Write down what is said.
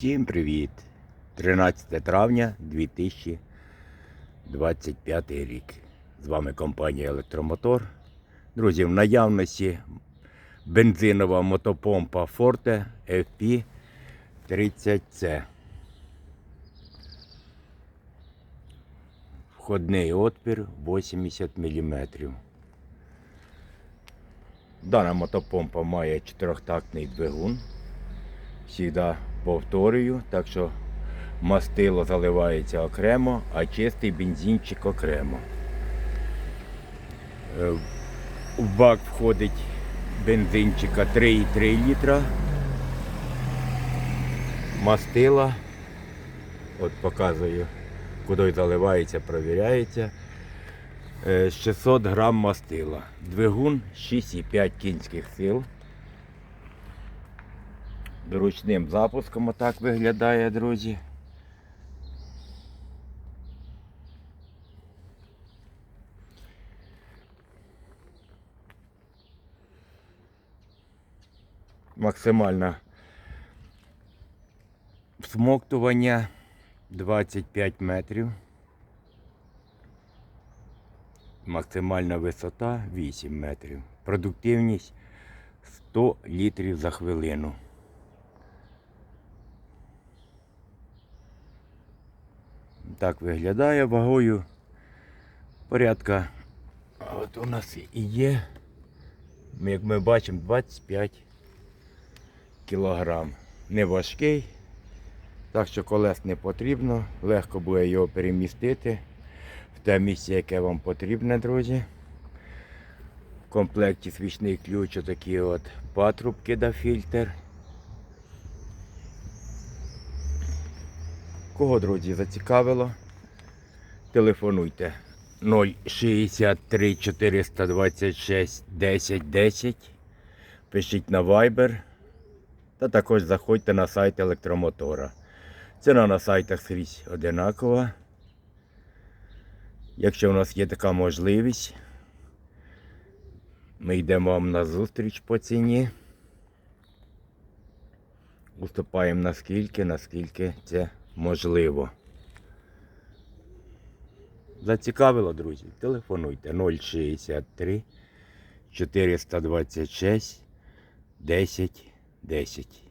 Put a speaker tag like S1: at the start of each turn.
S1: Всім привіт! 13 травня 2025 рік. З вами компанія Електромотор. Друзі, в наявності бензинова мотопомпа Forte FP 30C. Входний отпір 80 мм. Дана мотопомпа має чотирьохтактний двигун. Всігда повторюю, так що мастило заливається окремо, а чистий бензинчик окремо. Е, В бак входить бензинчика 3,3 літра. Мастила. От показую, куди заливається, провіряється. Е, 600 грам мастила. Двигун 6,5 кінських сил. Ручним запуском отак виглядає, друзі. Максимальне всмоктування 25 метрів. Максимальна висота 8 метрів. Продуктивність 100 літрів за хвилину. Так виглядає вагою. Порядка. От у нас і є. Як ми бачимо, 25 кілограм. Не важкий. Так що колес не потрібно. Легко буде його перемістити в те місце, яке вам потрібне, друзі. В комплекті свічний ключ, отакі от патрубки да фільтр. Кого, друзі, зацікавило? Телефонуйте 063 426 10 10. Пишіть на Viber. Та також заходьте на сайт електромотора. Ціна на сайтах скрізь одинакова. Якщо у нас є така можливість, ми йдемо вам на зустріч по ціні. Уступаємо наскільки, наскільки це можливо. Зацікавило, друзі? Телефонуйте 063 426 10 10.